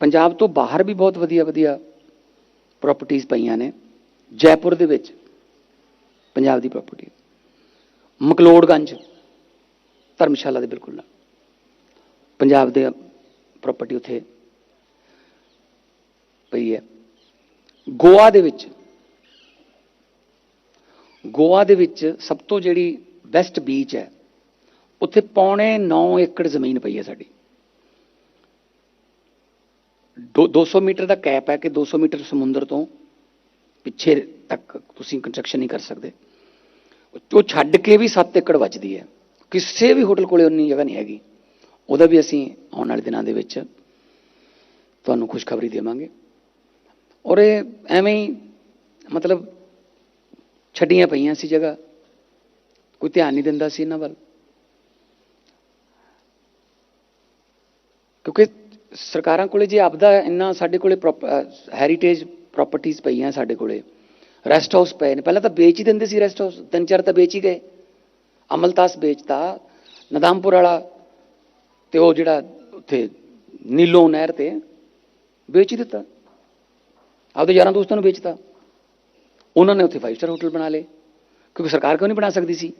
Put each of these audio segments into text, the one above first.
ਪੰਜਾਬ ਤੋਂ ਬਾਹਰ ਵੀ ਬਹੁਤ ਵਧੀਆ ਵਧੀਆ ਪ੍ਰਾਪਰਟੀਆਂ ਪਈਆਂ ਨੇ, ਜੈਪੁਰ ਦੇ ਵਿੱਚ ਪੰਜਾਬ ਦੀ ਪ੍ਰਾਪਰਟੀ ਮਕਲੋੜਗੰਜ, ਧਰਮਸ਼ਾਲਾ ਦੇ ਬਿਲਕੁਲ ਨਾਲ। ਪੰਜਾਬ ਦੇ ਪ੍ਰਾਪਰਟੀ ਉੱਥੇ ਪਈ ਹੈ। ਗੋਆ ਦੇ ਵਿੱਚ, ਗੋਆ ਦੇ ਵਿੱਚ ਸਭ ਤੋਂ ਜਿਹੜੀ ਬੈਸਟ ਬੀਚ ਹੈ, ਉੱਥੇ ਪੌਣੇ 9 ਏਕੜ ਜ਼ਮੀਨ ਪਈ ਹੈ ਸਾਡੀ। 200 ਮੀਟਰ ਦਾ ਕੈਪ ਹੈ ਕਿ 200 ਮੀਟਰ ਸਮੁੰਦਰ ਤੋਂ ਪਿੱਛੇ ਤੱਕ ਤੁਸੀਂ ਕੰਸਟਰਕਸ਼ਨ ਨਹੀਂ ਕਰ ਸਕਦੇ। ਉਹ ਛੱਡ ਕੇ ਵੀ 7 ਏਕੜ ਵੱਜਦੀ ਹੈ। ਕਿਸੇ ਵੀ ਹੋਟਲ ਕੋਲੇ ਉਨੀ ਜਗ੍ਹਾ ਨਹੀਂ ਹੈਗੀ। ਉਹਦਾ ਵੀ ਅਸੀਂ ਆਉਣ ਵਾਲੇ ਦਿਨਾਂ ਦੇ ਵਿੱਚ ਤੁਹਾਨੂੰ ਖੁਸ਼ਖਬਰੀ ਦੇਵਾਂਗੇ। ਔਰ ਇਹ ਐਵੇਂ ਹੀ ਮਤਲਬ ਛੱਡੀਆਂ ਪਈਆਂ ਸੀ ਜਗ੍ਹਾ। ਕੋਈ ਧਿਆਨ ਨਹੀਂ ਦਿੰਦਾ ਸੀ ਇਹਨਾਂ ਵੱਲ। ਕਿਉਂਕਿ ਸਰਕਾਰਾਂ ਕੋਲੇ ਜੇ ਆਪਦਾ ਇੰਨਾ ਸਾਡੇ ਕੋਲੇ ਹੈਰੀਟੇਜ ਪ੍ਰਾਪਰਟੀਆਂ ਪਈਆਂ ਸਾਡੇ ਕੋਲੇ ਰੈਸਟ ਹਾਊਸ ਪਏ ਨੇ। ਪਹਿਲਾਂ ਤਾਂ ਵੇਚ ਹੀ ਦਿੰਦੇ ਸੀ ਰੈਸਟ ਹਾਊਸ ਤਿੰਨ ਚਾਰ ਤਾਂ ਵੇਚ ਹੀ ਗਏ। ਅਮਲਤਾਸ ਵੇਚਤਾ, ਨਦਾਮਪੁਰ ਵਾਲਾ ਤੇ ਉਹ ਜਿਹੜਾ ਉੱਥੇ ਨੀਲੋਂ ਨਹਿਰ ਤੇ ਵੇਚ ਹੀ ਦਿੱਤਾ। ਆਪਦੇ ਯਾਰਾਂ ਦੋਸਤਾਂ ਨੂੰ ਵੇਚਤਾ। ਉਹਨਾਂ ਨੇ ਉੱਥੇ 5 ਸਟਾਰ ਹੋਟਲ ਬਣਾ ਲਏ, ਕਿਉਂਕਿ ਸਰਕਾਰ ਕਿਉਂ ਨਹੀਂ ਬਣਾ ਸਕਦੀ ਸੀ?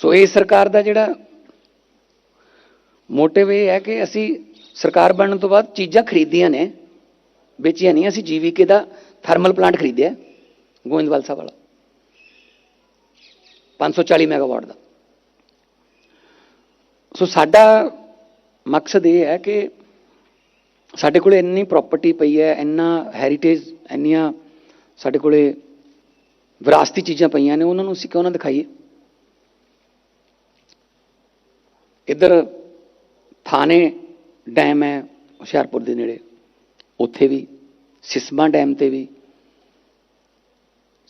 ਸੋ ਇਹ ਸਰਕਾਰ ਦਾ ਜਿਹੜਾ ਮੋਟਿਵ ਇਹ ਹੈ ਕਿ ਅਸੀਂ ਸਰਕਾਰ ਬਣਨ ਤੋਂ ਬਾਅਦ ਚੀਜ਼ਾਂ ਖਰੀਦੀਆਂ ਨੇ, ਵੇਚੀਆਂ ਨਹੀਂ, ਅਸੀਂ ਜੀਵੀਕੇ ਦਾ ਥਰਮਲ ਪਲਾਂਟ ਖਰੀਦਿਆ ਗੋਇੰਦਵਾਲ ਸਾਹਿਬ ਵਾਲਾ। 540 ਮੈਗਾਵਾਟ ਦਾ। ਸੋ ਸਾਡਾ ਮਕਸਦ ਇਹ ਹੈ ਕਿ ਸਾਡੇ ਕੋਲੇ ਇੰਨੀ ਪ੍ਰਾਪਰਟੀ ਪਈ ਹੈ, ਇੰਨਾ ਹੈਰੀਟੇਜ ਇੰਨੀਆਂ ਸਾਡੇ ਕੋਲੇ ਵਿਰਾਸਤੀ ਚੀਜ਼ਾਂ ਪਈਆਂ ਨੇ, ਉਹਨਾਂ ਨੂੰ ਅਸੀਂ ਕਿਉਂ ਨਾ ਦਿਖਾਈਏ? ਇੱਧਰ ਥਾਣੇ ਡੈਮ ਹੈ ਹੁਸ਼ਿਆਰਪੁਰ ਦੇ ਨੇੜੇ। ਉੱਥੇ ਵੀ ਸਿਸਮਾ ਡੈਮ ਤੇ ਵੀ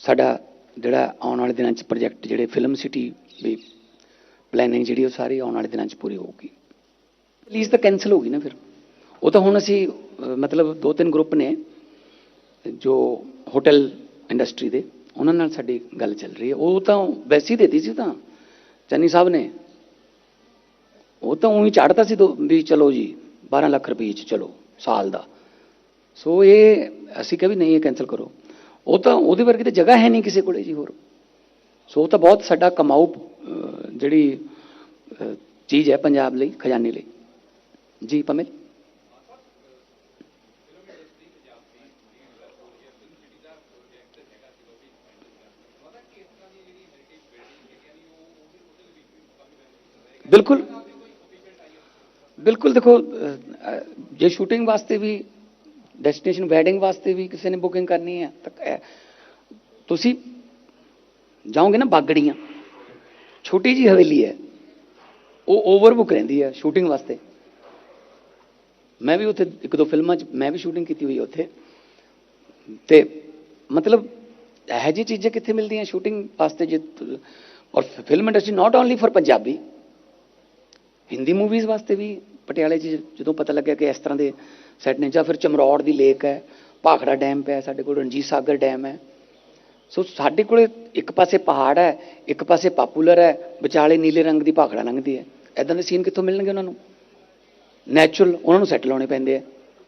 ਸਾਡਾ ਜਿਹੜਾ ਆਉਣ ਵਾਲੇ ਦਿਨਾਂ 'ਚ ਪ੍ਰੋਜੈਕਟ ਜਿਹੜੇ ਫਿਲਮ ਸਿਟੀ ਵੀ ਪਲੈਨਿੰਗ ਜਿਹੜੀ ਉਹ ਸਾਰੀ ਆਉਣ ਵਾਲੇ ਦਿਨਾਂ 'ਚ ਪੂਰੀ ਹੋਊਗੀ। ਪਲੀਜ਼ ਤਾਂ ਕੈਨਸਲ ਹੋ ਗਈ ਨਾ ਫਿਰ। ਉਹ ਤਾਂ ਹੁਣ ਅਸੀਂ ਮਤਲਬ ਦੋ ਤਿੰਨ ਗਰੁੱਪ ਨੇ ਜੋ ਹੋਟਲ ਇੰਡਸਟਰੀ ਦੇ, ਉਹਨਾਂ ਨਾਲ ਸਾਡੀ ਗੱਲ ਚੱਲ ਰਹੀ ਹੈ। ਉਹ ਤਾਂ ਵੈਸੇ ਹੀ ਦੇਤੀ ਸੀ ਤਾਂ। ਚੰਨੀ ਸਾਹਿਬ ਨੇ ਉਹ ਤਾਂ ਉਹੀ ਚੜਦਾ ਸੀ ਦੋ- ਵੀ ਚਲੋ ਜੀ 12 ਲੱਖ ਰੁਪਏ ਚ ਚਲੋ, ਸਾਲ ਦਾ। ਸੋ ਇਹ, ਅਸੀਂ ਕਿਹਾ ਵੀ ਨਹੀਂ, ਇਹ ਕੈਨਸਲ ਕਰੋ। ਉਹ ਤਾਂ ਉਹਦੇ ਵਰਗੀ ਤਾਂ ਜਗ੍ਹਾ ਹੈ ਨਹੀਂ ਕਿਸੇ ਕੋਲੇ ਜੀ ਹੋਰ। ਸੋ ਉਹ ਤਾਂ ਬਹੁਤ ਸਾਡਾ ਕਮਾਊ ਜਿਹੜੀ ਚੀਜ਼ ਹੈ ਪੰਜਾਬ ਲਈ, ਖਜ਼ਾਨੇ ਲਈ। ਜੀ ਪਮੇਲ ਬਿਲਕੁਲ। ਬਿਲਕੁਲ ਦੇਖੋ ਜੇ ਸ਼ੂਟਿੰਗ ਵਾਸਤੇ ਵੀ ਡੈਸਟੀਨੇਸ਼ਨ ਵੈਡਿੰਗ ਵਾਸਤੇ ਵੀ ਕਿਸੇ ਨੇ ਬੁਕਿੰਗ ਕਰਨੀ ਹੈ, ਤਾਂ ਤੁਸੀਂ ਜਾਓਗੇ ਨਾ ਬਾਗੜੀਆਂ। ਛੋਟੀ ਜੀ ਹਵੇਲੀ ਹੈ, ਉਹ ਓਵਰ ਬੁੱਕ ਰਹਿੰਦੀ ਹੈ ਸ਼ੂਟਿੰਗ ਵਾਸਤੇ। ਮੈਂ ਵੀ ਉੱਥੇ ਇੱਕ ਦੋ ਫਿਲਮਾਂ 'ਚ ਮੈਂ ਵੀ ਸ਼ੂਟਿੰਗ ਕੀਤੀ ਹੋਈ ਉੱਥੇ। ਤੇ ਮਤਲਬ ਇਹੋ ਜਿਹੀ ਚੀਜ਼ਾਂ ਕਿੱਥੇ ਮਿਲਦੀਆਂ ਸ਼ੂਟਿੰਗ ਵਾਸਤੇ ਜੇ ਔਰ film industry not only for Punjabi, Hindi movies ਵਾਸਤੇ ਵੀ ਪਟਿਆਲੇ 'ਚ ਜਦੋਂ ਪਤਾ ਲੱਗਿਆ ਕਿ ਇਸ ਤਰ੍ਹਾਂ ਦੇ ਸੈੱਟ ਨੇ, ਜਾਂ ਫਿਰ ਚਮਰੌੜ ਦੀ ਲੇਕ ਹੈ, ਭਾਖੜਾ ਡੈਮ ਪਿਆ, ਸਾਡੇ ਕੋਲ ਰਣਜੀਤ ਸਾਗਰ ਡੈਮ ਹੈ। ਸੋ ਸਾਡੇ ਕੋਲੇ ਇੱਕ ਪਾਸੇ ਪਹਾੜ ਹੈ, ਇੱਕ ਪਾਸੇ ਪਾਪੂਲਰ ਹੈ, ਵਿਚਾਲੇ ਨੀਲੇ ਰੰਗ ਦੀ ਭਾਖੜਾ ਲੰਘਦੀ ਹੈ। ਐਦਾਂ ਦੇ ਸੀਨ ਕਿੱਥੋਂ ਮਿਲਣਗੇ ਉਹਨਾਂ ਨੂੰ? ਨੈਚੁਰਲ ਉਹਨਾਂ ਨੂੰ ਸੈਟਲ ਲਾਉਣੇ ਪੈਂਦੇ ਆ।